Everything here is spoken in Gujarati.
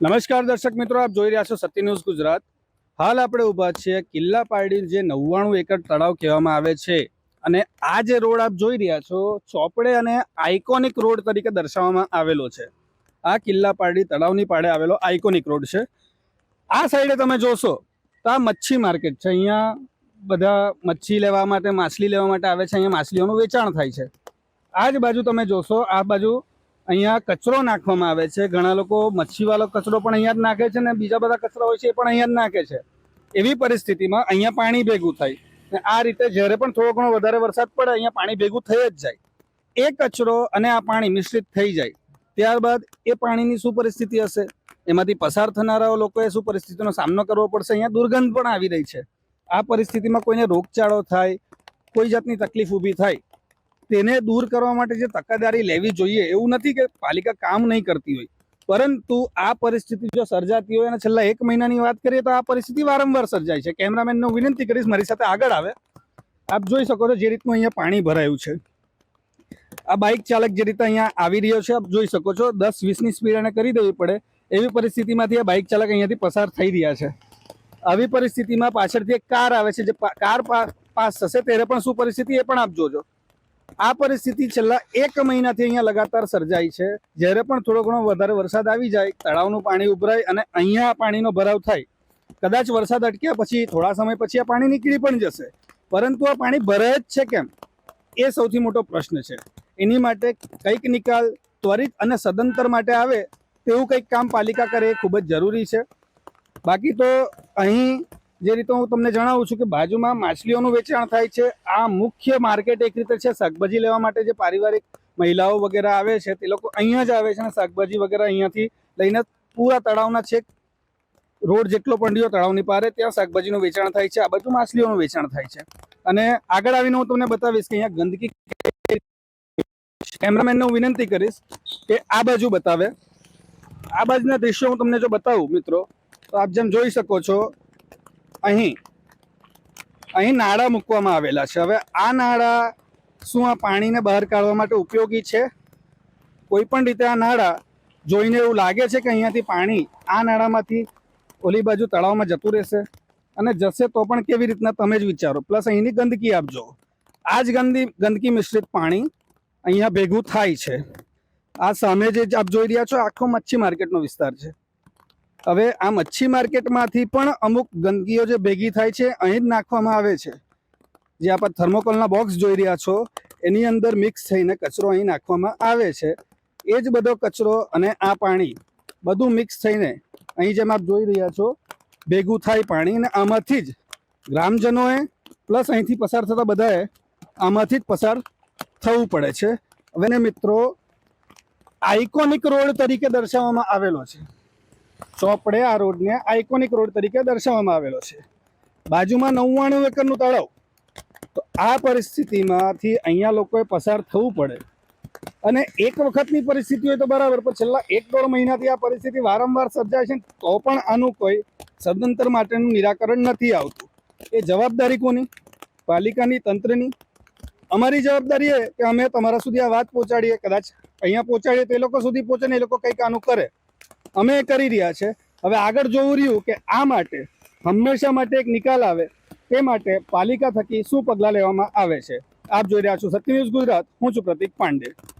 નમસ્કાર દર્શક મિત્રો, આપ જોઈ રહ્યા છો સત્ય ન્યૂઝ ગુજરાત. હાલ આપણે ઊભા છીએ કિલ્લા પારડી જે નવ્વાણું એકર તળાવ કહેવામાં આવે છે. અને આ જે રોડ આપ જોઈ રહ્યા છો, ચોપડે અને આઇકોનિક રોડ તરીકે દર્શાવવામાં આવેલો છે. આ કિલ્લા પારડી તળાવની પાડે આવેલો આઇકોનિક રોડ છે. આ સાઈડે તમે જોશો, તો આ મચ્છી માર્કેટ છે. અહીંયા બધા મચ્છી લેવા માટે, માછલી લેવા માટે આવે છે. અહીંયા માછલીઓનું વેચાણ થાય છે. આ જ બાજુ તમે જોશો, આ બાજુ અહીંયા કચરો નાખવામાં આવે છે. ઘણા લોકો મચ્છીવાળો કચરો પણ અહીંયા જ નાખે છે ને બીજા બધા કચરા હોય છે એ પણ અહીંયા જ નાખે છે. એવી પરિસ્થિતિમાં અહીંયા પાણી ભેગું થાય આ રીતે જ્યારે પણ થોડો ઘણો વધારે વરસાદ પડે અહીંયા પાણી ભેગું થઈ જ જાય. એ કચરો અને આ પાણી મિશ્રિત થઈ જાય. ત્યારબાદ એ પાણીની શું પરિસ્થિતિ હશે? એમાંથી પસાર થનારા લોકોએ શું પરિસ્થિતિનો સામનો કરવો પડશે? અહીંયા દુર્ગંધ પણ આવી રહી છે. આ પરિસ્થિતિમાં કોઈને રોગચાળો થાય, કોઈ જાતની તકલીફ ઊભી થાય તેને દૂર કરવા માટે જે તકેદારી લેવી જોઈએ એવું નથી કે પાલિકા કામ નહીં કરતી હોય. પરંતુ આ પરિસ્થિતિ જો સર્જાતી હોય અને છેલ્લા એક મહિનાની વાત કરીએ તો આ પરિસ્થિતિ વારંવાર સર્જાય છે. કેમેરામેનનો વિનંતી કરીશ મારી સાથે આગળ આવે. આપ જોઈ શકો છો જે રીતનું અહીંયા પાણી ભરાયું છે. આ બાઇક ચાલક જે રીતે અહીંયા આવી રહ્યો છે, આપ જોઈ શકો છો, દસ વીસની સ્પીડ એને કરી દેવી પડે. એવી પરિસ્થિતિમાંથી આ બાઇક ચાલક અહીંયાથી પસાર થઈ રહ્યા છે. આવી પરિસ્થિતિમાં પાછળથી એક કાર આવે છે, જે કાર પાસ થશે ત્યારે પણ શું પરિસ્થિતિ એ પણ આપ જોજો. આ પરિસ્થિતિ છેલ્લા એક મહિનાથી અહીંયા લગાતાર સર્જાઈ છે. જ્યારે પણ થોડો ઘણો વધારે વરસાદ આવી જાય, તળાવનું પાણી ઉભરાય અને અહીંયા પાણીનો ભરાવ થાય, કદાચ વરસાદ અટક્યા પછી, થોડા સમય પછી આ પાણી નીકળી પણ જશે. પરંતુ આ પાણી ભરે જ છે કેમ? એ સૌથી મોટો પ્રશ્ન છે. એની માટે કંઈક નિકાલ ત્વરિત અને સદંતર માટે આવે, તેવું કંઈક કામ પાલિકા કરે એ ખૂબ જ જરૂરી છે. બાકી તો અહીં જે રીતે હું તમને જણાવું છું કે બાજુમાં માછલીઓનું વેચાણ થાય છે. આ મુખ્ય માર્કેટ એક રીતે છે શાકભાજી લેવા માટે જે પારિવારિક મહિલાઓ વગેરે આવે છે તે લોકો અહીંયા જ આવે છે અને શાકભાજી વગેરે અહીંયાથી લઈને પૂરા તળાવના છેક રોડ જેટલો રહ્યો તળાવની પારે ત્યાં શાકભાજીનું વેચાણ થાય છે. આ બધું માછલીઓનું વેચાણ થાય છે. અને આગળ આવીને હું તમને બતાવીશ કે અહીંયા ગંદકી કેમેરામેનને હું વિનંતી કરીશ કે આ બાજુ બતાવે. આ બાજુના દ્રશ્યો હું તમને જો બતાવું મિત્રો, તો આપ જેમ જોઈ શકો છો અહીં. અહીં નાળા મૂકવામાં આવેલા છે. હવે આ નાળા શું આ પાણીને બહાર કાઢવા માટે ઉપયોગી છે? કોઈ પણ રીતે આ નાળા જોઈને એવું લાગે છે કે અહીંયાથી પાણી આ નાળામાંથી ઓલી બાજુ તળાવમાં જતું રહેશે? અને જશે તો પણ કેવી રીતના તમે જ વિચારો. પ્લસ અહીંની ગંદકી આપજો આ જ ગંદી, ગંદકી મિશ્રિત પાણી અહીંયા ભેગું થાય છે. આ સામે જે આપ જોઈ રહ્યા છો, આખો મચ્છી માર્કેટનો વિસ્તાર છે. હવે આ મચ્છી માર્કેટમાંથી પણ અમુક ગંદકીઓ જે ભેગી થાય છે, અહીં જ નાખવામાં આવે છે. જે આપણે થર્મોકોલના બોક્સ જોઈ રહ્યા છો, એની અંદર મિક્સ થઈને કચરો અહીં નાખવામાં આવે છે. એ જ બધો કચરો અને આ પાણી બધું મિક્સ થઈને અહીં જેમ આપ જોઈ રહ્યા છો, ભેગું થાય પાણી અને આમાંથી જ ગ્રામજનોએ પ્લસ અહીંથી પસાર થતા બધાએ આમાંથી જ પસાર થવું પડે છે. હવે મિત્રો, આઇકોનિક રોડ તરીકે દર્શાવવામાં આવેલો છે. ચોપડે આ રોડને આઇકોનિક રોડ તરીકે દર્શાવવામાં આવેલો છે. બાજુમાં નવ્વાણું એકરનું તળાવ. તો આ પરિસ્થિતિમાંથી અહીંયા લોકોએ પસાર થવું પડે. અને એક વખતની પરિસ્થિતિ હોય તો બરાબર, પણ છેલ્લા એક દોઢ મહિનાથી આ પરિસ્થિતિ વારંવાર સર્જાય છે તો પણ આનું કોઈ સદંતર માટેનું નિરાકરણ નથી આવતું. એ જવાબદારી કોની? પાલિકાની, તંત્રની? અમારી જવાબદારી એ કે અમે તમારા સુધી આ વાત પહોંચાડીએ, કદાચ અહીંયા પહોંચાડીએ તો એ લોકો સુધી પહોંચે ને એ લોકો કંઈક આનું કરે. અમે કરી રહ્યા છે. હવે આગળ જોવું રહ્યું કે આ માટે હંમેશા માટે એક નિકાલ આવે તે માટે પાલિકા થકી શું પગલાં લેવામાં આવે છે. આપ જોઈ રહ્યા છો સત્ય ન્યૂઝ ગુજરાત. હું છું પ્રતિક પાંડે.